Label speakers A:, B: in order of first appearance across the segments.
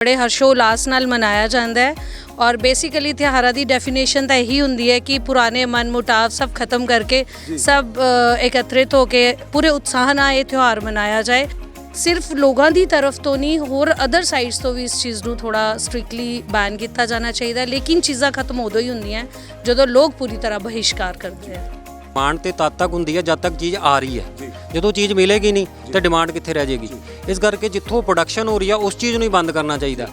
A: ਬੜੇ ਹਰਸ਼ੋ ਉਲਾਸ ਨਾਲ ਮਨਾਇਆ ਜਾਂਦਾ ਹੈ ਔਰ ਬੇਸਿਕਲੀ ਤਿਉਹਾਰਾਂ ਦੀ ਡੈਫੀਨੇਸ਼ਨ ਤਾਂ ਇਹੀ ਹੁੰਦੀ ਹੈ ਕਿ ਪੁਰਾਣੇ ਮਨਮੁਟਾਵ ਸਭ ਖਤਮ ਕਰਕੇ ਸਭ ਅ, ਇਕੱਤਰਿਤ ਹੋ ਕੇ ਪੂਰੇ ਉਤਸ਼ਾਹ ਨਾਲ ਇਹ ਤਿਉਹਾਰ ਮਨਾਇਆ ਜਾਏ। ਸਿਰਫ ਲੋਕਾਂ ਦੀ ਤਰਫ ਤੋਂ ਨਹੀਂ ਹੋਰ ਅਦਰ ਸਾਈਡਸ ਤੋਂ ਵੀ ਇਸ ਚੀਜ਼ ਨੂੰ ਥੋੜਾ ਸਟ੍ਰਿਕਟਲੀ ਬੈਨ ਕੀਤਾ ਜਾਣਾ ਚਾਹੀਦਾ ਹੈ। ਲੇਕਿਨ ਚੀਜ਼ਾਂ ਖਤਮ ਉਦੋਂ ਹੀ ਹੁੰਦੀਆਂ ਜਦੋਂ ਲੋਕ ਪੂਰੀ ਤਰ੍ਹਾਂ ਬਹਿਸ਼ਕਾਰ ਕਰਦੇ ਆ।
B: ਡਿਮਾਂਡ ਤੇ ਤਦ ਤੱਕ ਹੁੰਦੀ ਹੈ ਜਦ ਤੱਕ ਚੀਜ਼ ਆ ਰਹੀ ਹੈ। ਜਦੋਂ ਚੀਜ਼ ਮਿਲੇਗੀ ਨਹੀਂ ਤੇ ਡਿਮਾਂਡ ਕਿੱਥੇ ਰਹਿ ਜਾਏਗੀ? ਇਸ ਕਰਕੇ ਜਿੱਥੋਂ ਪ੍ਰੋਡਕਸ਼ਨ ਹੋ ਰਹੀ ਆ ਉਸ ਚੀਜ਼ ਨੂੰ ਹੀ ਬੰਦ ਕਰਨਾ ਚਾਹੀਦਾ।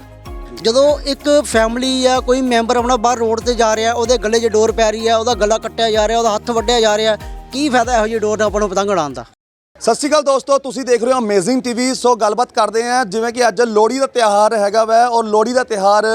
C: ਜਦੋਂ ਇੱਕ ਫੈਮਿਲੀ ਜਾਂ ਕੋਈ ਮੈਂਬਰ ਆਪਣਾ ਬਾਹਰ ਰੋਡ ਤੇ ਜਾ ਰਿਹਾ ਉਹਦੇ ਗਲੇ 'ਚ ਡੋਰ ਪੈ ਰਹੀ ਹੈ ਉਹਦਾ ਗਲਾ ਕੱਟਿਆ ਜਾ ਰਿਹਾ ਉਹਦਾ ਹੱਥ ਵੱਢਿਆ ਜਾ ਰਿਹਾ ਕੀ ਫਾਇਦਾ ਇਹੋ ਜਿਹੀ ਡੋਰ ਨਾਲ ਆਪਾਂ ਨੂੰ ਪਤੰਗ ਉਡਾਉਣ ਦਾ?
D: ਸਤਿ ਸ਼੍ਰੀ ਅਕਾਲ ਦੋਸਤੋ, ਤੁਸੀਂ ਦੇਖ ਰਹੇ ਹੋ ਅਮੇਜ਼ਿੰਗ ਟੀਵੀ ਸੋ ਗੱਲਬਾਤ ਕਰਦੇ ਹਾਂ, ਜਿਵੇਂ ਕਿ ਅੱਜ ਲੋਹੜੀ ਦਾ ਤਿਉਹਾਰ ਹੈਗਾ ਵੈ, ਔਰ ਲੋਹੜੀ ਦਾ ਤਿਉਹਾਰ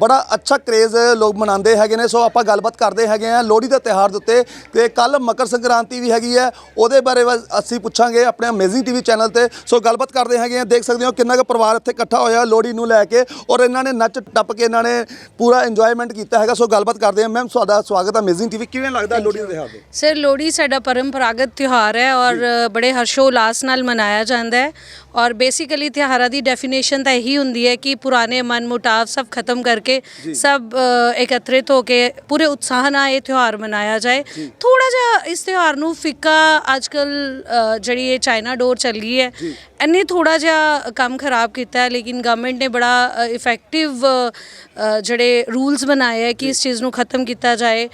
D: ਬੜਾ ਅੱਛਾ ਕ੍ਰੇਜ਼ ਲੋਕ ਮਨਾਉਂਦੇ ਹੈਗੇ ਨੇ। ਸੋ ਆਪਾਂ ਗੱਲਬਾਤ ਕਰਦੇ ਹੈਗੇ ਆ ਲੋਹੜੀ ਦਾ ਤਿਉਹਾਰ ਦੇ ਉੱਤੇ। ਤੇ ਕੱਲ ਮਕਰ ਸੰਕ੍ਰਾਂਤੀ ਵੀ ਹੈਗੀ ਹੈ, ਉਹਦੇ ਬਾਰੇ ਵ- ਅਸੀਂ ਪੁੱਛਾਂਗੇ ਆਪਣੇ ਅਮੇਜ਼ਿੰਗ ਟੀਵੀ ਚੈਨਲ ਤੇ। ਸੋ ਗੱਲਬਾਤ ਕਰਦੇ ਹੈਗੇ ਆ ਦੇਖ ਸਕਦੇ ਹੋ ਕਿੰਨਾ ਕੁ ਪਰਿਵਾਰ ਇੱਥੇ ਇਕੱਠਾ ਹੋਇਆ ਲੋਹੜੀ ਨੂੰ ਲੈ ਕੇ, ਔਰ ਇਹਨਾਂ ਨੇ ਨੱਚ ਟੱਪ ਕੇ ਇਹਨਾਂ ਨੇ ਪੂਰਾ ਇੰਜੋਇਮੈਂਟ ਕੀਤਾ ਹੈਗਾ। ਸੋ ਗੱਲਬਾਤ ਕਰਦੇ ਹਾਂ ਮੈਮ ਤੁਹਾਡਾ ਸਵਾਗਤ ਹੈ ਅਮੇਜ਼ਿੰਗ ਟੀਵੀ ਕਿਵੇਂ ਲੱਗਦਾ ਲੋਹੜੀ ਦਾ ਤਿਉਹਾਰ ਦੇ
A: ਸਰ ਲੋਹੜੀ ਸਾਡਾ ਪਰੰਪਰਾਗਤ ਤਿਉਹਾਰ ਹੈ, ਔਰ ਬੜੇ ਹਰਸ਼ ਉਲਾਸ ਨਾਲ ਮਨਾਇਆ ਜਾਂਦਾ ਹੈ। ਔਰ ਬੇਸਿਕਲੀ ਤਿਉਹਾਰਾਂ ਦੀ ਡੈਫੀਨੇਸ਼ਨ ਤਾਂ ਇਹੀ ਹੁੰਦੀ ਹੈ ਕਿ ਪੁਰਾਣੇ ਮਨਮੁਟਾਵ ਸਭ ਖਤਮ ਕਰਕੇ ਸਭ ਇਕੱਤਰਿਤ ਹੋ ਕੇ ਪੂਰੇ ਉਤਸ਼ਾਹ ਨਾਲ ਇਹ ਤਿਉਹਾਰ ਮਨਾਇਆ ਜਾਏ ਥੋੜਾ ਜਿਹਾ ਇਸ ਤਿਉਹਾਰ ਨੂੰ ਫਿੱਕਾ ਅੱਜਕੱਲ ਜਿਹੜੀ ਇਹ ਚਾਈਨਾ ਡੋਰ ਚੱਲੀ ਹੈ ਇਹਨੇ ਥੋੜਾ ਜਿਹਾ ਕੰਮ ਖਰਾਬ ਕੀਤਾ ਹੈ ਲੇਕਿਨ ਗਵਰਨਮੈਂਟ ਨੇ ਬੜਾ ਇਫੈਕਟਿਵ ਜਿਹੜੇ ਰੂਲਸ ਬਣਾਏ ਹੈ ਕਿ ਇਸ ਚੀਜ਼ ਨੂੰ ਖਤਮ ਕੀਤਾ ਜਾਏ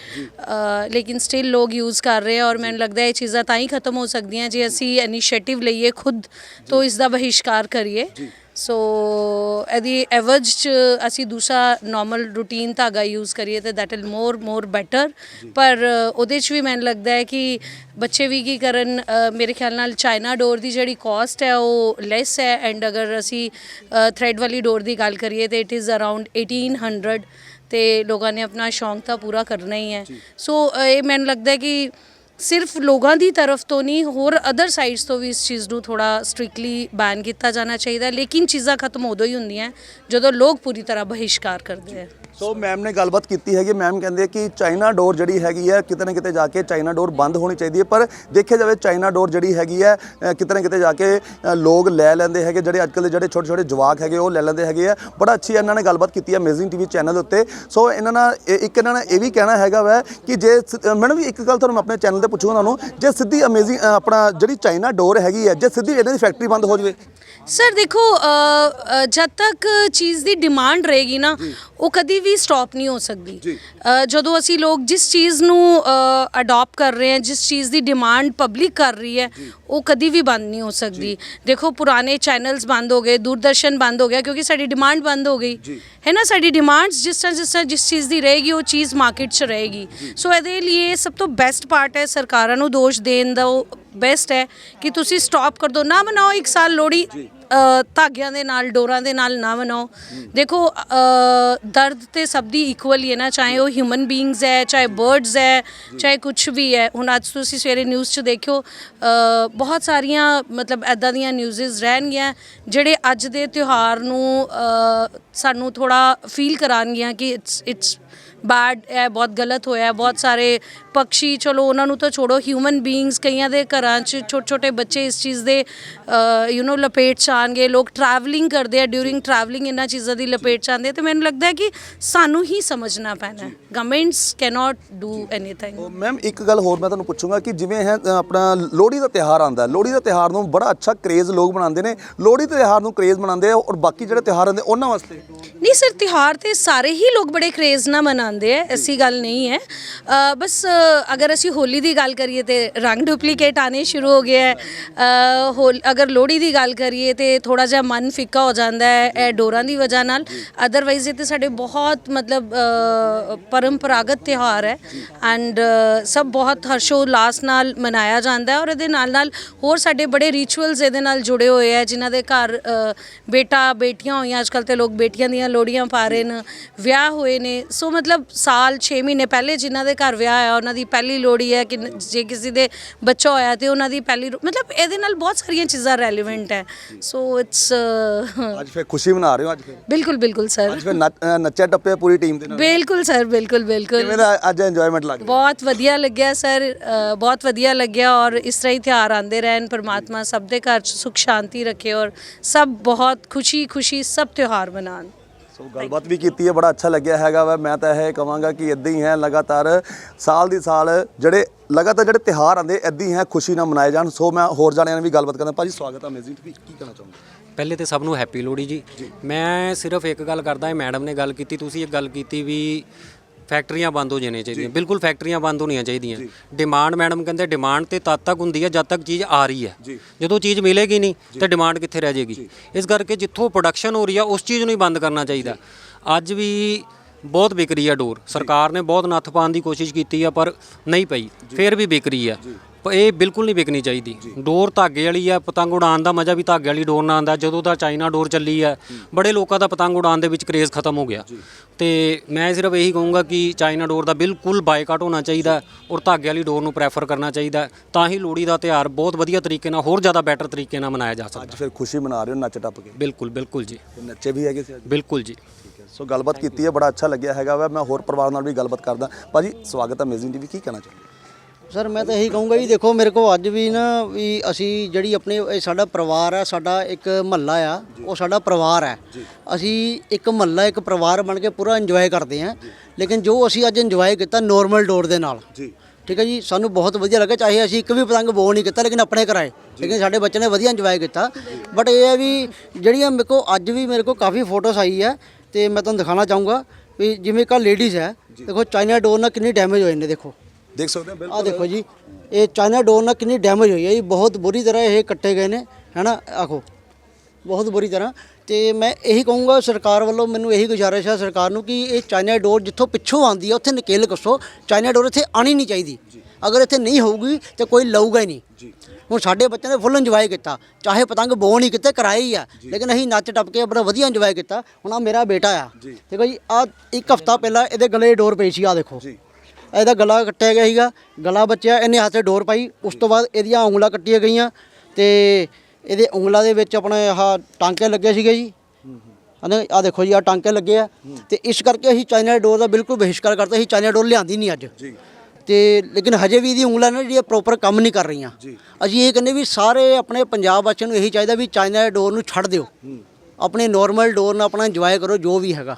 A: ਲੇਕਿਨ ਸਟਿਲ ਲੋਕ ਯੂਜ਼ ਕਰ ਰਹੇ ਆ ਔਰ ਮੈਨੂੰ ਲੱਗਦਾ ਇਹ ਚੀਜ਼ਾਂ ਤਾਂ ਹੀ ਖਤਮ ਹੋ ਸਕਦੀਆਂ ਜੇ ਅਸੀਂ ਇਨੀਸ਼ੀਏਟਿਵ ਲਈਏ ਖੁਦ ਤੋਂ ਇਸ ਦਾ ਬਹਿਸ਼ਕਾਰ ਕਰੀਏ। ਸੋ ਇਹਦੀ ਐਵਰੇਜ ਚ ਅਸੀਂ ਦੂਸਰਾ ਨਾਰਮਲ ਰੂਟੀਨ ਧਾਗਾ ਯੂਜ਼ ਕਰੀਏ ਤੇ that will more more better ਪਰ ਉਹਦੇ ਚ ਵੀ ਮੈਨੂੰ ਲੱਗਦਾ ਹੈ ਕਿ ਬੱਚੇ ਵੀ ਕੀ ਕਰਨ ਮੇਰੇ ਖਿਆਲ ਨਾਲ ਚਾਈਨਾ ਡੋਰ ਦੀ ਜਿਹੜੀ ਕਾਸਟ ਹੈ ਉਹ ਲੈਸ ਹੈ। ਐਂਡ ਅਗਰ ਅਸੀਂ ਥ੍ਰੈਡ ਵਾਲੀ ਡੋਰ ਦੀ ਗੱਲ ਕਰੀਏ ਤੇ ਇਟ ਇਜ਼ ਅਰਾਊਂਡ 1800 ਤੇ ਲੋਕਾਂ ਨੇ ਆਪਣਾ ਸ਼ੌਂਕ ਤਾਂ ਪੂਰਾ ਕਰਨਾ ਹੀ ਹੈ। ਸੋ ਇਹ ਮੈਨੂੰ ਲੱਗਦਾ ਹੈ ਕਿ ਸਿਰਫ ਲੋਕਾਂ ਦੀ ਤਰਫ ਤੋਂ ਨਹੀਂ, ਹੋਰ ਅਦਰ ਸਾਈਡਸ ਤੋਂ ਵੀ ਇਸ ਚੀਜ਼ ਨੂੰ ਥੋੜਾ ਸਟ੍ਰਿਕਟਲੀ ਬੈਨ ਕੀਤਾ ਜਾਣਾ ਚਾਹੀਦਾ ਹੈ। ਲੇਕਿਨ ਚੀਜ਼ਾਂ ਖਤਮ ਉਦੋਂ ਹੀ ਹੁੰਦੀਆਂ ਜਦੋਂ ਲੋਕ ਪੂਰੀ ਤਰ੍ਹਾਂ ਬਹਿਸ਼ਕਾਰ ਕਰਦੇ ਹੈ
D: ਸੋ ਮੈਮ ਨੇ ਗੱਲਬਾਤ ਕੀਤੀ ਹੈਗੀ। ਮੈਮ ਕਹਿੰਦੇ ਕਿ ਚਾਈਨਾ ਡੋਰ ਜਿਹੜੀ ਹੈਗੀ ਹੈ ਕਿਤੇ ਨਾ ਕਿਤੇ ਜਾ ਕੇ ਚਾਈਨਾ ਡੋਰ ਬੰਦ ਹੋਣੀ ਚਾਹੀਦੀ ਹੈ। ਪਰ ਦੇਖਿਆ ਜਾਵੇ ਚਾਈਨਾ ਡੋਰ ਜਿਹੜੀ ਹੈਗੀ ਹੈ ਕਿਤੇ ਨਾ ਕਿਤੇ ਜਾ ਕੇ ਲੋਕ ਲੈ ਲੈਂਦੇ ਹੈਗੇ। ਜਿਹੜੇ ਅੱਜਕੱਲ ਦੇ ਜਿਹੜੇ ਛੋਟੇ ਛੋਟੇ ਜਵਾਕ ਹੈਗੇ ਉਹ ਲੈ ਲੈਂਦੇ ਹੈਗੇ ਆ। ਬੜਾ ਅੱਛੀ ਇਹਨਾਂ ਨੇ ਗੱਲਬਾਤ ਕੀਤੀ ਹੈ ਅਮੇਜ਼ਿੰਗ ਟੀਵੀ ਚੈਨਲ ਦੇ ਉੱਤੇ। ਸੋ ਇਹਨਾਂ ਨਾਲ ਇੱਕ ਇਹਨਾਂ ਨੇ ਇਹ ਵੀ ਕਹਿਣਾ ਹੈਗਾ ਵੈ ਕਿ ਜੇ ਸ- ਅ, ਮੈਡਮ ਇੱਕ ਗੱਲ ਤੁਹਾਨੂੰ ਆਪਣੇ ਚੈਨਲ ਤੇ ਪੁੱਛੂਗਾ ਤੁਹਾਨੂੰ। ਜੇ ਸਿੱਧੀ ਅਮੇਜ਼ਿੰਗ ਆਪਣਾ ਜਿਹੜੀ ਚਾਈਨਾ ਡੋਰ ਹੈਗੀ ਹੈ ਜੇ ਸਿੱਧੀ ਇਹਨਾਂ ਦੀ ਫੈਕਟਰੀ ਬੰਦ ਹੋ ਜਾਵੇ।
A: ਸਰ ਦੇਖੋ ਜਦ ਤੱਕ ਚੀਜ਼ ਦੀ ਡਿਮਾਂਡ ਰਹੇਗੀ ਨਾ ਉਹ ਕਦੀ ਵੀ ਸਟਾਪ ਨਹੀਂ ਹੋ ਸਕਦੀ। ਅ, ਜਦੋਂ ਅਸੀਂ ਲੋਕ ਜਿਸ ਚੀਜ਼ ਨੂੰ ਅਡਾਪਟ ਕਰ ਰਹੇ ਹਾਂ ਜਿਸ ਚੀਜ਼ ਦੀ ਡਿਮਾਂਡ ਪਬਲਿਕ ਕਰ ਰਹੀ ਹੈ ਉਹ ਕਦੀ ਵੀ ਬੰਦ ਨਹੀਂ ਹੋ ਸਕਦੀ। ਦੇਖੋ ਪੁਰਾਣੇ ਚੈਨਲਸ ਬੰਦ ਹੋ ਗਏ ਦੂਰਦਰਸ਼ਨ ਬੰਦ ਹੋ ਗਿਆ ਕਿਉਂਕਿ ਸਾਡੀ ਡਿਮਾਂਡ ਬੰਦ ਹੋ ਗਈ। ਹੈ ਨਾ? ਸਾਡੀ ਡਿਮਾਂਡਸ ਜਿਸ ਤਰ੍ਹਾਂ ਜਿਸ ਤਰ੍ਹਾਂ ਜਿਸ ਚੀਜ਼ ਦੀ ਰਹੇਗੀ ਉਹ ਚੀਜ਼ ਮਾਰਕੀਟ 'ਚ ਰਹੇਗੀ। ਸੋ ਇਹਦੇ ਲਈ ਸਭ ਤੋਂ ਬੈਸਟ ਪਾਰਟ ਹੈ ਸਰਕਾਰਾਂ ਨੂੰ ਦੋਸ਼ ਦੇਣ ਦਾ ਬੈਸਟ ਹੈ ਕਿ ਤੁਸੀਂ ਸਟਾਪ ਕਰ ਦਿਓ ਨਾ ਮਨਾਓ ਇੱਕ ਸਾਲ ਲੋਹੜੀ। ਅ, ਧਾਗਿਆਂ ਦੇ ਨਾਲ, ਡੋਰਾਂ ਦੇ ਨਾਲ ਨਾ ਬਣਾਓ ਦੇਖੋ ਦਰਦ ਤੇ ਸਭ ਦੀ ਇਕੁਅਲ ਹੀ ਹੈ ਨਾ, ਚਾਹੇ ਉਹ ਹਿਊਮਨ ਬੀਇੰਗਸ ਹੈ, ਚਾਹੇ ਬਰਡਸ ਹੈ, ਚਾਹੇ ਕੁਝ ਵੀ ਹੈ। ਹੁਣ ਅੱਜ ਤੁਸੀਂ ਸਵੇਰੇ ਨਿਊਜ਼ 'ਚ ਦੇਖਿਓ ਬਹੁਤ ਸਾਰੀਆਂ, ਮਤਲਬ ਐਦਾਂ ਦੀਆਂ ਨਿਊਜ਼ਸ ਰਹਿਣਗੀਆਂ, ਜਿਹੜੇ ਅੱਜ ਦੇ ਤਿਉਹਾਰ ਨੂੰ ਸਾਨੂੰ ਥੋੜਾ ਫੀਲ ਕਰਾਉਣਗੀਆਂ ਕਿ ਇਟਸ ਇਟਸ ਬੈਡ ਹੈ ਬਹੁਤ ਗਲਤ ਹੋਇਆ। ਬਹੁਤ ਸਾਰੇ ਪੰਛੀ ਚਲੋ ਉਹਨਾਂ ਨੂੰ ਤਾਂ ਛੋੜੋ ਹਿਊਮਨ ਬੀਇੰਗਸ ਕਈਆਂ ਦੇ ਘਰਾਂ 'ਚ ਛੋਟੇ ਛੋਟੇ ਬੱਚੇ ਇਸ ਚੀਜ਼ ਦੇ ਯੂ نو ਲਪੇਟ 'ਚ ਆਉਣਗੇ ਲੋਕ ਟਰੈਵਲਿੰਗ ਕਰਦੇ ਆ ਡਿਊਰਿੰਗ ਟਰੈਵਲਿੰਗ ਇਹਨਾਂ ਚੀਜ਼ਾਂ ਦੀ ਲਪੇਟ 'ਚ ਆਉਂਦੇ ਤੇ ਮੈਨੂੰ ਲੱਗਦਾ ਹੈ ਕਿ ਸਾਨੂੰ ਹੀ ਸਮਝਣਾ ਪੈਣਾ governments cannot do anything
D: ma'am ਇੱਕ ਗੱਲ ਹੋਰ ਮੈਂ ਤੁਹਾਨੂੰ ਪੁੱਛੂੰਗਾ ਕਿ ਜਿਵੇਂ ਹੈ ਆਪਣਾ ਲੋਹੜੀ ਦਾ ਤਿਉਹਾਰ ਆਉਂਦਾ ਲੋਹੜੀ ਦਾ ਤਿਉਹਾਰ ਨੂੰ ਬੜਾ ਅੱਛਾ ਕ੍ਰੇਜ਼ ਲੋਕ ਮਨਾਉਂਦੇ ਨੇ ਲੋਹੜੀ ਦੇ ਤਿਉਹਾਰ ਨੂੰ ਕ੍ਰੇਜ਼ ਮਨਾਉਂਦੇ ਆ ਔਰ ਬਾਕੀ ਜਿਹੜੇ ਤਿਉਹਾਰ ਆਉਂਦੇ ਉਹਨਾਂ ਵਾਸਤੇ?
A: ਨਹੀਂ ਸਰ ਤਿਉਹਾਰ ਤੇ ਸਾਰੇ ਹੀ ਲੋਕ ਬੜੇ ਕ੍ਰੇਜ਼ ਨਾਲ ਮਨਾਉਂਦੇ ਐ ਐਸੀ ਗੱਲ ਨਹੀਂ ਹੈ ਅ, ਬਸ ਅ, ਅਗਰ ਅਸੀਂ ਹੋਲੀ ਦੀ ਗੱਲ ਕਰੀਏ ਤੇ ਰੰਗ ਡੁਪਲੀਕੇਟ ਆਨੇ ਸ਼ੁਰੂ ਹੋ ਗਏ ਹੈ ਅ, ਹੋਲ ਅਗਰ ਲੋਹੜੀ ਦੀ ਗੱਲ ਕਰੀਏ ਤੇ ਥੋੜਾ ਜਿਹਾ ਮਨ ਫਿੱਕਾ ਹੋ ਜਾਂਦਾ ਹੈ ਇਹ ਡੋਰਾਂ ਦੀ ਵਜ੍ਹਾ ਨਾਲ। ਅਦਰਵਾਈਜ਼ ਇਹ ਤੇ ਸਾਡੇ ਬਹੁਤ ਮਤਲਬ ਅ, ਪਰੰਪਰਾਗਤ ਤਿਉਹਾਰ ਹੈ ਐਂਡ ਸਭ ਬਹੁਤ ਹਰਸ਼ੋ ਉਲਾਸ ਨਾਲ ਮਨਾਇਆ ਜਾਂਦਾ ਹੈ ਔਰ ਇਹਦੇ ਨਾਲ ਨਾਲ ਹੋਰ ਸਾਡੇ ਬੜੇ ਰਿਚੁਅਲਸ ਇਹਦੇ ਨਾਲ ਜੁੜੇ ਹੋਏ ਆ ਜਿਨ੍ਹਾਂ ਦੇ ਘਰ ਅ, ਬੇਟਾ ਬੇਟੀਆਂ ਹੋਈਆਂ ਅੱਜ ਅੱਜਕੱਲ ਤੇ ਲੋਕ ਬੇਟੀਆਂ ਦੀਆਂ ਲੋੜੀਆਂ ਪਾ ਰਹੇ ਨੇ ਵਿਆਹ ਹੋਏ ਨੇ। ਸੋ ਮਤਲਬ ਸਾਲ 6 ਮਹੀਨੇ ਪਹਿਲੇ ਜਿਨ੍ਹਾਂ ਦੇ ਘਰ ਵਿਆਹ ਆਇਆ ਉਹਨਾਂ ਦੀ ਪਹਿਲੀ ਲੋੜੀ ਹੈ ਕਿ ਜੇ ਕਿਸੇ ਦੇ ਬੱਚਾ ਹੋਇਆ ਤੇ ਉਹਨਾਂ ਦੀ ਪਹਿਲੀ ਮਤਲਬ ਇਹਦੇ ਨਾਲ ਬਹੁਤ ਸਾਰੀਆਂ ਚੀਜ਼ਾਂ ਰੈਲੇਵੈਂਟ ਹੈ। ਸੋ ਇਟਸ
D: ਅੱਜ ਫਿਰ ਖੁਸ਼ੀ ਮਨਾ ਰਹੇ ਹੋ ਅੱਜ ਫਿਰ?
A: ਬਿਲਕੁਲ ਬਿਲਕੁਲ ਸਰ
D: ਅੱਜ ਫਿਰ ਨੱਚ- ਅ, ਨੱਚਿਆ ਟੱਪਿਆ ਪੂਰੀ ਟੀਮ ਦੇ ਨਾਲ?
A: ਬਿਲਕੁਲ ਸਰ ਬਿਲਕੁਲ ਬਿਲਕੁਲ।
D: ਕਿਵੇਂ ਦਾ ਅੱਜ ਇੰਜੋਇਮੈਂਟ ਲੱਗ ਰਿਹਾ?
A: ਬਹੁਤ ਵਧੀਆ ਲੱਗਿਆ ਸਰ ਅ, ਬਹੁਤ ਵਧੀਆ ਲੱਗਿਆ ਔਰ ਇਸ ਤਰ੍ਹਾਂ ਹੀ ਤਿਉਹਾਰ ਆਉਂਦੇ ਰਹਿਣ ਪਰਮਾਤਮਾ ਸਭ ਦੇ ਘਰ 'ਚ ਸੁਖ ਸ਼ਾਂਤੀ ਰੱਖੇ ਔਰ ਸਭ ਬਹੁਤ ਖੁਸ਼ੀ ਖੁਸ਼ੀ ਸਭ ਤਿਉਹਾਰ ਮਨਾਉਣ।
D: ਸੋ ਗੱਲਬਾਤ ਵੀ ਕੀਤੀ ਹੈ ਬੜਾ ਅੱਛਾ ਲੱਗਿਆ ਹੈਗਾ ਵਾ। ਮੈਂ ਤਾਂ ਇਹ ਕਹਾਂਗਾ ਕਿ ਇਦਾਂ ਹੀ ਹੈ ਲਗਾਤਾਰ ਸਾਲ ਦੀ ਸਾਲ ਜਿਹੜੇ ਲਗਾਤਾਰ ਜਿਹੜੇ ਤਿਹਾਰ ਆਉਂਦੇ ਇਦਾਂ ਹੀ ਹੈ ਖੁਸ਼ੀ ਨਾਲ ਮਨਾਏ ਜਾਣ। ਸੋ ਮੈਂ ਹੋਰ ਜਾਣਿਆਂ ਨਾਲ ਵੀ ਗੱਲਬਾਤ ਕਰਦਾ। ਭਾਜੀ ਸਵਾਗਤ ਹੈ ਅਮੇਜ਼ਿੰਗ ਟੀਵੀ ਕੀ ਕਹਿਣਾ ਚਾਹੁੰਦੇ
B: ਪਹਿਲੇ ਤੇ ਸਭ ਨੂੰ ਹੈਪੀ ਲੋਹੜੀ ਜੀ। ਮੈਂ ਸਿਰਫ ਇੱਕ ਗੱਲ ਕਰਦਾ ਮੈਡਮ ਨੇ ਗੱਲ ਕੀਤੀ। ਤੁਸੀਂ ਇੱਕ ਗੱਲ ਕੀਤੀ ਵੀ ਫੈਕਟਰੀਆਂ ਬੰਦ ਹੋ ਜਾਣੀਆਂ ਚਾਹੀਦੀਆਂ। ਬਿਲਕੁਲ ਫੈਕਟਰੀਆਂ ਬੰਦ ਹੋਣੀਆਂ ਚਾਹੀਦੀਆਂ। ਡਿਮਾਂਡ ਮੈਡਮ ਕਹਿੰਦੇ ਡਿਮਾਂਡ ਤੇ ਤਦ ਤੱਕ ਹੁੰਦੀ ਹੈ ਜਦ ਤੱਕ ਚੀਜ਼ ਆ ਰਹੀ ਹੈ। ਜਦੋਂ ਚੀਜ਼ ਮਿਲੇਗੀ ਨਹੀਂ ਤੇ ਡਿਮਾਂਡ ਕਿੱਥੇ ਰਹਿ ਜਾਏਗੀ। ਇਸ ਕਰਕੇ ਜਿੱਥੋਂ ਪ੍ਰੋਡਕਸ਼ਨ ਹੋ ਰਹੀ ਆ ਉਸ ਚੀਜ਼ ਨੂੰ ਹੀ ਬੰਦ ਕਰਨਾ ਚਾਹੀਦਾ। ਅੱਜ ਵੀ ਬਹੁਤ ਵਿਕ ਰਹੀ ਆ ਡੋਰ। ਸਰਕਾਰ ਨੇ ਬਹੁਤ ਨੱਥ ਪਾਉਣ ਦੀ ਕੋਸ਼ਿਸ਼ ਕੀਤੀ ਆ ਪਰ ਨਹੀਂ ਪਈ। ਫਿਰ ਵੀ ਵਿਕ ਰਹੀ ਆ ਇਹ ਬਿਲਕੁਲ ਨਹੀਂ ਵਿਕਣੀ ਚਾਹੀਦੀ। ਡੋਰ ਧਾਗੇ ਵਾਲੀ ਆ ਪਤੰਗ ਉਡਾਉਣ ਦਾ ਮਜ਼ਾ ਵੀ ਧਾਗੇ ਵਾਲੀ ਡੋਰ ਨਾਲ ਆਉਂਦਾ। ਜਦੋਂ ਦਾ ਚਾਈਨਾ ਡੋਰ ਚੱਲੀ ਆ ਬੜੇ ਲੋਕਾਂ ਦਾ ਪਤੰਗ ਉਡਾਉਣ ਦੇ ਵਿੱਚ ਕਰੇਜ਼ ਖਤਮ ਹੋ ਗਿਆ। ਤੇ ਮੈਂ ਸਿਰਫ ਇਹੀ ਕਹੂੰਗਾ ਕਿ ਚਾਈਨਾ ਡੋਰ ਦਾ ਬਿਲਕੁਲ ਬਾਈਕਾਟ ਹੋਣਾ ਚਾਹੀਦਾ ਔਰ ਧਾਗੇ ਵਾਲੀ ਡੋਰ ਨੂੰ ਪ੍ਰੈਫਰ ਕਰਨਾ ਚਾਹੀਦਾ। ਤਾਂ ਹੀ ਲੋਹੜੀ ਦਾ ਤਿਉਹਾਰ ਬਹੁਤ ਵਧੀਆ ਤਰੀਕੇ ਨਾਲ ਹੋਰ ਜ਼ਿਆਦਾ ਬੈਟਰ ਤਰੀਕੇ ਨਾਲ ਮਨਾਇਆ ਜਾ ਸਕਦਾ।
D: ਅੱਜ ਫਿਰ ਖੁਸ਼ੀ ਮਨਾ ਰਹੇ ਹੋ ਨੱਚ ਟੱਪ ਕੇ।
B: ਬਿਲਕੁਲ ਬਿਲਕੁਲ ਜੀ।
D: ਤੇ ਨੱਚੇ ਵੀ ਹੈਗੇ ਸੀ ਅੱਜ।
B: ਬਿਲਕੁਲ ਜੀ।
D: ਠੀਕ ਹੈ। ਸੋ ਗੱਲਬਾਤ ਕੀਤੀ ਹੈ ਬੜਾ ਅੱਛਾ ਲੱਗਿਆ ਹੈਗਾ ਵਾ। ਮੈਂ ਹੋਰ ਪਰਿਵਾਰ ਨਾਲ ਵੀ ਗੱਲਬਾਤ ਕਰਦਾ। ਭਾਜੀ ਸਵਾਗਤ ਹੈ ਅਮੇਜ਼ਿੰਗ ਟੀਵੀ ਕੀ ਕਹਿਣਾ ਚਾਹੁੰਦੇ
C: ਸਰ ਮੈਂ ਤਾਂ ਇਹੀ ਕਹੂੰਗਾ ਜੀ ਦੇਖੋ ਮੇਰੇ ਕੋਲ ਅੱਜ ਵੀ ਨਾ ਵੀ ਅਸੀਂ ਜਿਹੜੀ ਆਪਣੇ ਇਹ ਸਾਡਾ ਪਰਿਵਾਰ ਹੈ ਸਾਡਾ ਇੱਕ ਮਹੱਲਾ ਆ ਉਹ ਸਾਡਾ ਪਰਿਵਾਰ ਹੈ। ਅਸੀਂ ਇੱਕ ਮਹੱਲਾ ਇੱਕ ਪਰਿਵਾਰ ਬਣ ਕੇ ਪੂਰਾ ਇੰਜੋਏ ਕਰਦੇ ਹਾਂ। ਲੇਕਿਨ ਜੋ ਅਸੀਂ ਅੱਜ ਇੰਜੋਏ ਕੀਤਾ ਨੋਰਮਲ ਡੋਰ ਦੇ ਨਾਲ।
D: ਜੀ।
C: ਠੀਕ ਹੈ ਜੀ? ਸਾਨੂੰ ਬਹੁਤ ਵਧੀਆ ਲੱਗਾ ਚਾਹੇ ਅਸੀਂ ਇੱਕ ਵੀ ਪਤੰਗ ਬੋ ਨਹੀਂ ਕੀਤਾ ਲੇਕਿਨ ਆਪਣੇ ਕਰਾਏ ਲੇਕਿਨ ਸਾਡੇ ਬੱਚੇ ਨੇ ਵਧੀਆ ਇੰਜੋਏ ਕੀਤਾ। ਬਟ ਇਹ ਹੈ ਵੀ ਜਿਹੜੀਆਂ ਮੇਰੇ ਕੋਲ ਅੱਜ ਵੀ ਮੇਰੇ ਕੋਲ ਕਾਫੀ ਫੋਟੋਸ ਆਈ ਹੈ ਤੇ ਮੈਂ ਤੁਹਾਨੂੰ ਦਿਖਾਣਾ ਚਾਹੂੰਗਾ ਵੀ ਜਿਵੇਂ ਕਾ ਲੇਡੀਜ਼ ਹੈ ਦੇਖੋ ਚਾਈਨਾ ਡੋਰ ਨਾਲ ਕਿੰਨੀ ਡੈਮੇਜ ਹੋਏ ਨੇ ਦੇਖੋ।
D: ਦੇਖ ਸਕਦੇ ਹੋ ਬਿਲਕੁਲ
C: ਆ ਦੇਖੋ ਜੀ ਇਹ ਚਾਈਨਾ ਡੋਰ ਨਾਲ ਕਿੰਨੀ ਡੈਮੇਜ ਹੋਈ ਹੈ ਜੀ ਬਹੁਤ ਬੁਰੀ ਤਰ੍ਹਾਂ ਇਹ ਕੱਟੇ ਗਏ ਨੇ ਹੈਨਾ ਆਖੋ ਬਹੁਤ ਬੁਰੀ ਤਰ੍ਹਾਂ। ਤੇ ਮੈਂ ਇਹੀ ਕਹੂੰਗਾ ਸਰਕਾਰ ਵੱਲੋਂ ਮੈਨੂੰ ਇਹੀ ਗੁਜ਼ਾਰਿਸ਼ ਹੈ ਸਰਕਾਰ ਨੂੰ ਕਿ ਇਹ ਚਾਈਨਾ ਡੋਰ ਜਿੱਥੋਂ ਪਿੱਛੋਂ ਆਉਂਦੀ ਹੈ ਉੱਥੇ ਨਕੇਲ ਕੱਸੋ। ਚਾਈਨਾ ਡੋਰ ਇੱਥੇ ਆਣੀ ਨਹੀਂ ਚਾਹੀਦੀ। ਅਗਰ ਇੱਥੇ ਨਹੀਂ ਹੋਊਗੀ ਤੇ ਕੋਈ ਲਊਗਾ ਹੀ ਨਹੀਂ। ਹੁਣ ਸਾਡੇ ਬੱਚਿਆਂ ਨੇ ਫੁੱਲ ਇੰਜੋਏ ਕੀਤਾ। ਚਾਹੇ ਪਤੰਗ ਬੋ ਨਹੀਂ ਕਿਤੇ ਕਰਾਏ ਹੀ ਆ ਲੇਕਿਨ ਅਸੀਂ ਨੱਚ ਟੱਪ ਕੇ ਬੜਾ ਵਧੀਆ ਇੰਜੋਏ ਕੀਤਾ। ਹੁਣ ਆ ਮੇਰਾ ਬੇਟਾ ਆ। ਦੇਖੋ ਜੀ ਆ ਇੱਕ ਹਫਤਾ ਪਹਿਲਾਂ ਇਹਦੇ ਗਲੇ ਡੋਰ ਪਈ ਸੀ ਆ ਦੇਖੋ। ਇਹਦਾ ਗਲਾ ਕੱਟਿਆ ਗਿਆ ਸੀਗਾ ਗਲਾ ਬੱਚਿਆ ਇਹਨੇ ਹੱਥ ਡੋਰ ਪਾਈ ਉਸ ਤੋਂ ਬਾਅਦ ਇਹਦੀਆਂ ਉਂਗਲਾਂ ਕੱਟੀਆਂ ਗਈਆਂ ਤੇ ਇਹਦੇ ਉਂਗਲਾਂ ਦੇ ਵਿੱਚ ਆਪਣੇ ਆਹ ਟਾਂਕੇ ਲੱਗੇ ਸੀਗੇ ਜੀ। ਆ ਦੇਖੋ ਜੀ ਆ ਟਾਂਕੇ ਲੱਗੇ ਆ ਤੇ ਇਸ ਕਰਕੇ ਅਸੀਂ ਚਾਈਨਾ ਡੋਰ ਦਾ ਬਿਲਕੁਲ ਬਹਿਸ਼ਕਾਰ ਕਰਦੇ ਅਸੀਂ ਚਾਈਨਾ ਡੋਰ ਲਿਆਂਦੀ ਨਹੀਂ ਅੱਜ। ਤੇ ਲੇਕਿਨ ਹਜੇ ਵੀ ਇਹਦੀ ਉਂਗਲਾਂ ਨੇ ਜਿਹੜੀਆਂ ਪ੍ਰੋਪਰ ਕੰਮ ਨਹੀਂ ਕਰ ਰਹੀਆਂ। ਅਸੀਂ ਇਹ ਕਹਿੰਦੇ ਵੀ ਸਾਰੇ ਆਪਣੇ ਪੰਜਾਬ ਵਾਸੀਆਂ ਨੂੰ ਇਹੀ ਚਾਹੀਦਾ ਵੀ ਚਾਈਨਾ ਡੋਰ ਨੂੰ ਛੱਡ ਦਿਓ। ਆਪਣੇ ਨਾਰਮਲ ਡੋਰ ਨਾਲ ਆਪਣਾ ਇੰਜੋਏ ਕਰੋ ਜੋ ਵੀ ਹੈਗਾ।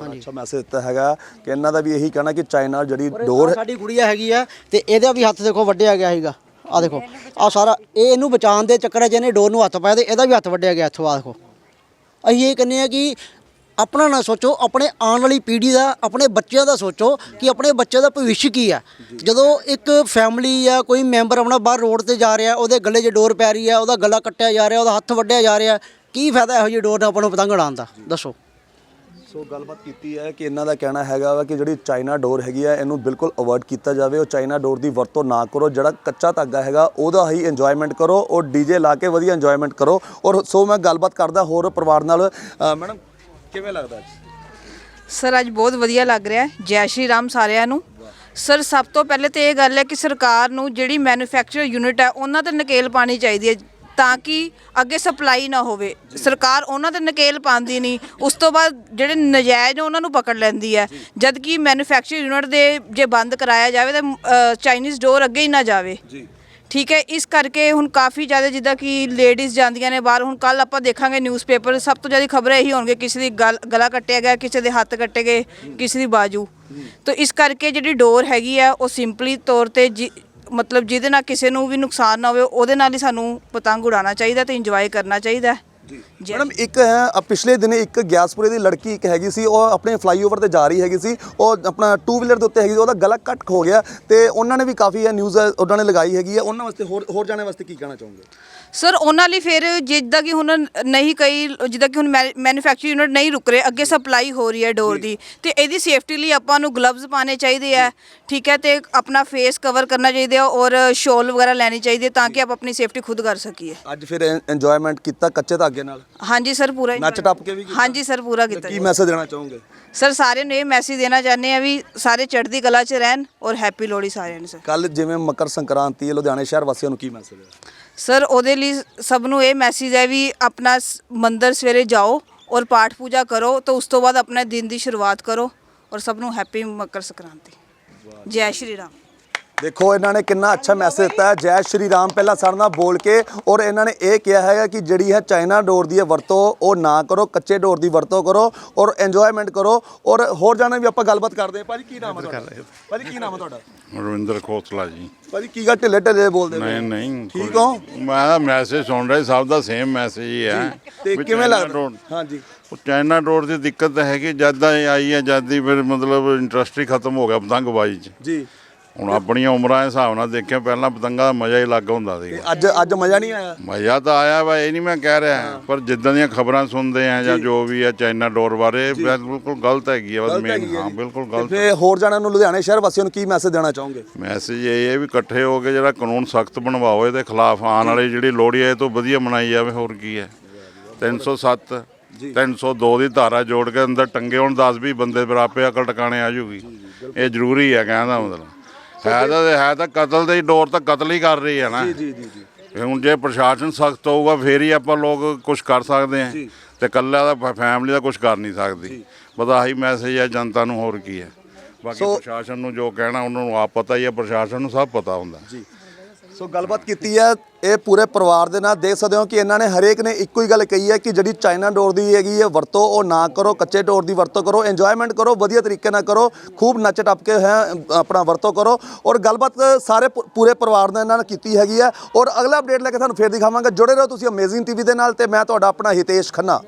D: ਬੜਾ ਅੱਛਾ ਮੈਸੇਜ ਦਿੱਤਾ ਹੈਗਾ ਕਿ ਇਹਨਾਂ ਦਾ ਵੀ ਇਹੀ ਕਹਿਣਾ ਕਿ ਚਾਈਨਾ ਜਿਹੜੀ ਡੋਰ
C: ਸਾਡੀ ਗੁੜੀਆ ਹੈਗੀ ਆ ਤੇ ਇਹਦਾ ਵੀ ਹੱਥ ਦੇਖੋ ਵੱਢਿਆ ਗਿਆ ਸੀਗਾ। ਆ ਦੇਖੋ ਆ ਸਾਰਾ ਇਹ ਇਹਨੂੰ ਬਚਾਉਣ ਦੇ ਚੱਕਰ 'ਚ ਇਹਨੇ ਡੋਰ ਨੂੰ ਹੱਥ ਪਾਇਆ ਤੇ ਇਹਦਾ ਵੀ ਹੱਥ ਵੱਢਿਆ ਗਿਆ ਇੱਥੋਂ ਆ ਦੇਖੋ। ਅਸੀਂ ਇਹ ਕਹਿੰਦੇ ਆ ਕਿ ਆਪਣਾ ਨਾ ਸੋਚੋ ਆਪਣੇ ਆਉਣ ਵਾਲੀ ਪੀੜ੍ਹੀ ਦਾ ਆਪਣੇ ਬੱਚਿਆਂ ਦਾ ਸੋਚੋ ਕਿ ਆਪਣੇ ਬੱਚੇ ਦਾ ਭਵਿੱਖ ਕੀ ਆ। ਜਦੋਂ ਇੱਕ ਫੈਮਿਲੀ ਜਾਂ ਕੋਈ ਮੈਂਬਰ ਆਪਣਾ ਬਾਹਰ ਰੋਡ ਤੇ ਜਾ ਰਿਹਾ ਉਹਦੇ ਗਲੇ 'ਚ ਡੋਰ ਪੈ ਰਹੀ ਆ ਉਹਦਾ ਗਲਾ ਕੱਟਿਆ ਜਾ ਰਿਹਾ ਉਹਦਾ ਹੱਥ ਵੱਢਿਆ ਜਾ ਰਿਹਾ ਕੀ ਫਾਇਦਾ ਇਹੋ ਜਿਹੀ ਡੋਰ ਨਾਲ ਆਪਾਂ ਨੂੰ ਪਤੰਗ ਉਡਾਉਣ ਦਾ? ਦੱਸੋ।
D: ਸੋ ਗੱਲਬਾਤ ਕੀਤੀ ਹੈ ਕਿ ਇਹਨਾਂ ਦਾ ਕਹਿਣਾ ਹੈਗਾ ਵਾ ਕਿ ਜਿਹੜੀ ਚਾਈਨਾ ਡੋਰ ਹੈਗੀ ਆ, ਇਹਨੂੰ ਬਿਲਕੁਲ ਅਵੋਇਡ ਕੀਤਾ ਜਾਵੇ। ਉਹ ਚਾਈਨਾ ਡੋਰ ਦੀ ਵਰਤੋਂ ਨਾ ਕਰੋ, ਜਿਹੜਾ ਕੱਚਾ ਧਾਗਾ ਹੈਗਾ, ਉਹਦਾ ਹੀ ਇੰਜੋਇਮੈਂਟ ਕਰੋ, ਉਹ ਡੀਜੇ ਲਾ ਕੇ ਵਧੀਆ ਇੰਜੋਇਮੈਂਟ ਕਰੋ। ਔਰ ਸੋ ਮੈਂ ਗੱਲਬਾਤ ਕਰਦਾ ਹੋਰ ਪਰਿਵਾਰ ਨਾਲ ਮੈਡਮ, ਕਿਵੇਂ ਲੱਗਦਾ ਅੱਜ?
E: ਸਰ, ਅੱਜ ਬਹੁਤ ਵਧੀਆ ਲੱਗ ਰਿਹਾ ਹੈ। ਜੈ ਸ਼੍ਰੀ ਰਾਮ ਸਾਰਿਆਂ ਨੂੰ। ਸਰ, ਸਭ ਤੋਂ ਪਹਿਲੇ ਤੇ ਇਹ ਗੱਲ ਹੈ ਕਿ ਸਰਕਾਰ ਨੂੰ ਜਿਹੜੀ ਮੈਨੂਫੈਕਚਰ ਯੂਨਿਟ ਹੈ, ਉਹਨਾਂ ਤੇ ਨਕੇਲ ਪਾਣੀ ਚਾਹੀਦੀ ਹੈ। ਤਾਂ ਕਿ ਅੱਗੇ ਸਪਲਾਈ ਨਾ ਹੋਵੇ। ਸਰਕਾਰ ਉਹਨਾਂ ਤੇ ਨਕੇਲ ਪਾਉਂਦੀ ਨਹੀਂ। ਉਸ ਤੋਂ ਬਾਅਦ ਜਿਹੜੇ ਨਜਾਇਜ਼ ਉਹਨਾਂ ਨੂੰ ਪਕੜ ਲੈਂਦੀ ਹੈ। ਜਦ ਕਿ ਮੈਨੂਫੈਕਚਰ ਯੂਨਿਟ ਦੇ ਜੇ ਬੰਦ ਕਰਾਇਆ ਜਾਵੇ ਤਾਂ ਚਾਈਨੀਜ਼ ਡੋਰ ਅੱਗੇ ਹੀ ਨਾ ਜਾਵੇ। ਠੀਕ ਹੈ ਇਸ ਕਰਕੇ ਹੁਣ ਕਾਫੀ ਜ਼ਿਆਦਾ ਜਿੱਦਾਂ ਕਿ ਲੇਡੀਜ਼ ਜਾਂਦੀਆਂ ਨੇ ਬਾਹਰ। ਹੁਣ ਕੱਲ ਆਪਾਂ ਦੇਖਾਂਗੇ ਨਿਊਜ਼ਪੇਪਰ ਸਭ ਤੋਂ ਜ਼ਿਆਦਾ ਖਬਰਾਂ ਇਹੀ ਹੋਣਗੇ ਕਿਸੇ ਦੀ ਗਲ ਗਲਾ ਕੱਟਿਆ ਗਿਆ ਕਿਸੇ ਦੇ ਹੱਥ ਕੱਟੇ ਗਏ ਕਿਸੇ ਦੀ ਬਾਜੂ। ਤਾਂ ਇਸ ਕਰਕੇ ਜਿਹੜੀ ਡੋਰ ਹੈਗੀ ਆ ਉਹ ਸਿੰਪਲੀ ਤੌਰ ਤੇ ਮਤਲਬ ਜਿਹਦੇ ਨਾਲ ਕਿਸੇ ਨੂੰ ਵੀ ਨੁਕਸਾਨ ਨਾ ਹੋਵੇ ਉਹਦੇ ਨਾਲ ਹੀ ਸਾਨੂੰ ਪਤੰਗ ਉਡਾਉਣਾ ਚਾਹੀਦਾ ਤੇ ਇੰਜੋਏ ਕਰਨਾ ਚਾਹੀਦਾ ਜੈ।
D: ਮੈਡਮ ਇੱਕ ਹੈ ਅ, ਪਿਛਲੇ ਦਿਨੇ ਇੱਕ ਗਿਆਸਪੁਰੇ ਦੀ ਲੜਕੀ ਇੱਕ ਹੈਗੀ ਸੀ ਉਹ ਆਪਣੇ ਫਲਾਈਓਵਰ ਤੇ ਜਾ ਰਹੀ ਹੈਗੀ ਸੀ ਉਹ ਆਪਣਾ ਟੂ ਵੀਲਰ ਦੇ ਉੱਤੇ ਹੈਗੀ ਸੀ ਉਹਦਾ ਗਲਾ ਕੱਟ ਹੋ ਗਿਆ ਤੇ ਉਹਨਾਂ ਨੇ ਵੀ ਕਾਫੀ ਇਹ ਨਿਊਜ਼ ਉਹਨਾਂ ਨੇ ਲਗਾਈ ਹੈਗੀ ਹੈ। ਉਹਨਾਂ ਵਾਸਤੇ ਹੋਰ ਹੋਰ ਜਾਣੇ ਵਾਸਤੇ ਕੀ ਕਹਿਣਾ ਚਾਹੋਗੇ?
E: ਸਰ ਉਹਨਾਂ ਲਈ ਫਿਰ ਜਿੱਦਾਂ ਕਿ ਹੁਣ ਨਹੀਂ ਕਈ ਜਿੱਦਾਂ ਕਿ ਹੁਣ ਮੈਨੂਫੈਕਚਰ ਯੂਨਿਟ ਨਹੀਂ ਰੁਕ ਰਹੇ ਅੱਗੇ ਸਪਲਾਈ ਹੋ ਰਹੀ ਹੈ ਡੋਰ ਦੀ। ਤੇ ਇਹਦੀ ਸੇਫਟੀ ਲਈ ਆਪਾਂ ਨੂੰ ਗਲਵਜ਼ ਪਾਣੇ ਚਾਹੀਦੇ ਆ ਠੀਕ ਹੈ ਤੇ ਆਪਣਾ ਫੇਸ ਕਵਰ ਕਰਨਾ ਚਾਹੀਦਾ ਔਰ ਸ਼ੋਲ ਵਗੈਰਾ ਲੈਣੀ ਚਾਹੀਦੀ ਹੈ ਤਾਂ ਕਿ ਆਪ ਆਪਣੀ ਸੇਫਟੀ ਖੁਦ ਕਰ ਸਕੀਏ।
D: ਅੱਜ ਫਿਰ ਇੰਜੋਇਮੈਂਟ ਕੀਤਾ ਕੱਚੇ ਧਾਗੇ ਨਾਲ?
E: ਹਾਂਜੀ ਸਰ ਪੂਰਾ
D: ਨੱਚ ਟੱਪ ਕੇ ਵੀ ਕੀਤਾ?
E: ਹਾਂਜੀ ਸਰ ਪੂਰਾ ਕੀਤਾ
D: ਕੀ। ਮੈਸੇਜ ਦੇਣਾ ਚਾਹੋਗੇ?
E: ਸਰ ਸਾਰਿਆਂ ਨੂੰ ਇਹ ਮੈਸੇਜ ਦੇਣਾ ਚਾਹੁੰਦੇ ਆ ਵੀ ਸਾਰੇ ਚੜ੍ਹਦੀ ਕਲਾ 'ਚ ਰਹਿਣ ਔਰ ਹੈਪੀ ਲੋਹੜੀ ਸਾਰਿਆਂ ਨੂੰ ਸਰ।
D: ਕੱਲ ਜਿਵੇਂ ਮਕਰ ਸੰਕ੍ਰਾਂਤੀ ਹੈ ਲੁਧਿਆਣੇ ਸ਼ਹਿਰ ਵਾਸੀਆਂ ਨੂੰ ਕੀ ਮੈਸੇਜ ਹੈ?
E: ਸਰ, ਉਹਦੇ ਲਈ ਸਭ ਨੂੰ ਇਹ ਮੈਸੇਜ ਹੈ ਵੀ ਆਪਣਾ ਸ- ਮੰਦਿਰ ਸਵੇਰੇ ਜਾਓ ਔਰ ਪਾਠ ਪੂਜਾ ਕਰੋ ਤਾਂ ਉਸ ਤੋਂ ਬਾਅਦ ਆਪਣੇ ਦਿਨ ਦੀ ਸ਼ੁਰੂਆਤ ਕਰੋ ਔਰ ਸਭ ਨੂੰ ਹੈਪੀ ਮਕਰ ਸੰਕ੍ਰਾਂਤੀ। ਜੈ ਸ਼੍ਰੀ ਰਾਮ।
D: ਦੇਖੋ ਇਹਨਾਂ ਨੇ ਕਿੰਨਾ ਅੱਛਾ ਮੈਸੇਜ ਦਿੱਤਾ ਹੈ। ਜੈ ਸ਼੍ਰੀ ਰਾਮ ਪਹਿਲਾਂ ਸਾਡੇ ਨਾਲ ਬੋਲ ਕੇ ਔਰ ਇਹਨਾਂ ਨੇ ਇਹ ਕਿਹਾ ਹੈਗਾ ਕਿ ਜਿਹੜੀ ਹੈ ਚਾਈਨਾ ਡੋਰ ਦੀ ਵਰਤੋਂ ਉਹ ਨਾ ਕਰੋ ਕੱਚੇ ਡੋਰ ਦੀ ਵਰਤੋਂ ਕਰੋ ਔਰ ਇੰਜੋਇਮੈਂਟ ਕਰੋ ਔਰ ਹੋਰ ਜਾਣਾ ਵੀ ਆਪਾਂ ਗੱਲਬਾਤ ਕਰਦੇ ਹਾਂ। ਭਾਜੀ ਕੀ ਨਾਮ ਹੈ ਤੁਹਾਡਾ? ਭਾਜੀ ਕੀ ਨਾਮ ਹੈ ਤੁਹਾਡਾ?
F: ਰਵਿੰਦਰ ਖੋਸਲਾ ਜੀ।
D: ਭਾਜੀ ਕੀ ਗੱਲ ਢਿੱਲੇ ਢਿੱਲੇ ਬੋਲਦੇ
F: ਨਹੀਂ? ਨਹੀਂ
D: ਠੀਕ ਹੋ?
F: ਮੈਂ ਮੈਸੇਜ ਸੁਣ ਰਿਹਾ ਸਭ ਦਾ ਸੇਮ ਮੈਸੇਜ ਹੀ ਹੈ।
D: ਤੇ ਕਿਵੇਂ ਲੱਗਦਾ? ਹਾਂਜੀ।
F: ਉਹ ਚਾਈਨਾ ਡੋਰ ਦੀ ਦਿੱਕਤ ਤਾਂ ਹੈਗੀ ਜਦ ਦਾ ਇਹ ਆਈ ਹੈ ਜਦ ਦੀ ਫਿਰ ਮਤਲਬ ਇੰਟਰਸਟ ਹੀ ਖਤਮ ਹੋ ਗਿਆ ਪਤੰਗਬਾਜ਼ੀ 'ਚ।
D: ਜੀ।
F: ਹੁਣ ਆਪਣੀਆਂ ਉਮਰਾਂ ਦੇ ਹਿਸਾਬ ਨਾਲ ਦੇਖਿਆ ਪਹਿਲਾਂ ਪਤੰਗਾਂ ਦਾ ਮਜ਼ਾ ਹੀ ਅਲੱਗ ਹੁੰਦਾ ਸੀ
D: ਤੇ ਅੱਜ ਅੱਜ ਮਜ਼ਾ ਨਹੀਂ ਆਇਆ?
F: ਮਜ਼ਾ ਤਾਂ ਆਇਆ ਵਾ ਇਹ ਨਹੀਂ ਮੈਂ ਕਹਿ ਰਿਹਾ ਪਰ ਜਿੱਦਾਂ ਦੀਆਂ ਖਬਰਾਂ ਸੁਣਦੇ ਆ ਜਾਂ ਜੋ। ਵੀ ਹੈ ਚਾਈਨਾ ਡੋਰ ਬਾਰੇ ਬਿਲਕੁਲ ਗਲਤ ਹੈਗੀ ਆ ਬਸ
D: ਹੈਗੀ ਹੈ।
F: ਬਿਲਕੁਲ
D: ਤੇ
F: ਗਲਤ।
D: ਫਿਰ ਹੋਰ ਜਾਣਾਂ ਨੂੰ ਲੁਧਿਆਣੇ ਸ਼ਹਿਰ ਵਾਸੀਆਂ ਨੂੰ ਕੀ ਮੈਸੇਜ ਦੇਣਾ ਚਾਹੋਗੇ?
F: ਮੈਸੇਜ ਇਹ ਹੈ ਵੀ ਇਕੱਠੇ ਹੋ ਕੇ ਜਿਹੜਾ ਕਾਨੂੰਨ ਸਖਤ ਬਣਵਾਓ ਇਹਦੇ ਖਿਲਾਫ ਆਉਣ ਵਾਲੀ ਜਿਹੜੀ ਲੋਹੜੀ ਹੈ ਇਹ ਤੋਂ ਵਧੀਆ ਮਨਾਈ ਜਾਵੇ ਹੋਰ ਕੀ ਹੈ? 307 302 ਦੀ ਧਾਰਾ ਜੋੜ ਕੇ ਅੰਦਰ ਟੰਗੇ ਹੋਣ 10 ਵੀ ਬੰਦੇ ਫਿਰ ਆਪੇ ਅਕਲ ਟਿਕਾਣੇ ਆ ਜੂਗੀ। ਇਹ ਜ਼ਰੂਰੀ ਹੈ ਕਹਿਣ ਦਾ ਮਤਲਬ। ਹੈ ਤਾਂ ਹੈ ਤਾਂ ਕਤਲ ਦੇ ਡੋਰ ਤਾਂ ਕਤਲ ਹੀ ਕਰ ਰਹੀ ਹੈ ਨਾ।
D: ਜੀ ਜੀ ਜੀ
F: ਹੁਣ ਜੇ ਪ੍ਰਸ਼ਾਸਨ ਸਖਤ ਹੋਊਗਾ ਫੇਰ ਹੀ ਆਪਾਂ ਲੋਕ ਕੁਝ ਕਰ ਸਕਦੇ ਹਾਂ। ਤੇ ਇਕੱਲਾ ਦਾ ਫੈਮਿਲੀ ਦਾ ਕੁਝ ਕਰ ਨਹੀਂ ਸਕਦੀ। ਬਸ ਆਹੀ ਮੈਸੇਜ ਹੈ ਜਨਤਾ ਨੂੰ ਹੋਰ ਕੀ ਹੈ। ਬਾਕੀ ਪ੍ਰਸ਼ਾਸਨ ਨੂੰ ਜੋ ਕਹਿਣਾ ਉਹਨਾਂ ਨੂੰ ਆਪ ਪਤਾ ਹੀ ਹੈ ਪ੍ਰਸ਼ਾਸਨ ਨੂੰ ਸਭ ਪਤਾ ਹੁੰਦਾ।
D: ਸੋ ਗੱਲਬਾਤ ਕੀਤੀ ਹੈ, ਇਹ ਪੂਰੇ ਪਰਿਵਾਰ ਦੇ ਨਾਲ ਦੇਖ ਸਕਦੇ ਹੋ ਕਿ ਇਹਨਾਂ ਨੇ ਹਰੇਕ ਨੇ ਇੱਕੋ ਹੀ ਗੱਲ ਕਹੀ ਹੈ ਕਿ ਜਿਹੜੀ ਚਾਈਨਾ ਡੋਰ ਦੀ ਹੈਗੀ ਹੈ, ਵਰਤੋਂ ਉਹ ਨਾ ਕਰੋ, ਕੱਚੇ ਡੋਰ ਦੀ ਵਰਤੋਂ ਕਰੋ ਇੰਜੋਇਮੈਂਟ ਕਰੋ, ਵਧੀਆ ਤਰੀਕੇ ਨਾਲ ਕਰੋ, ਖੂਬ ਨੱਚ ਟੱਪ ਕੇ ਹੈ, ਆਪਣਾ ਵਰਤੋਂ ਕਰੋ ਔਰ ਗੱਲਬਾਤ ਸਾਰੇ ਪੂ- ਪੂਰੇ ਪਰਿਵਾਰ ਦੇ ਨਾਲ ਕੀਤੀ ਹੈਗੀ ਹੈ ਔਰ ਅਗਲਾ ਅਪਡੇਟ ਲੈ ਕੇ ਤੁਹਾਨੂੰ ਫੇਰ ਦਿਖਾਵਾਂਗਾ। ਜੁੜੇ ਰਹੋ ਤੁਸੀਂ ਅਮੇਜ਼ਿੰਗ ਟੀਵੀ ਦੇ ਨਾਲ ਤੇ ਮੈਂ ਤੁਹਾਡਾ ਆਪਣਾ ਹਿਤੇਸ਼ ਖੰਨਾ।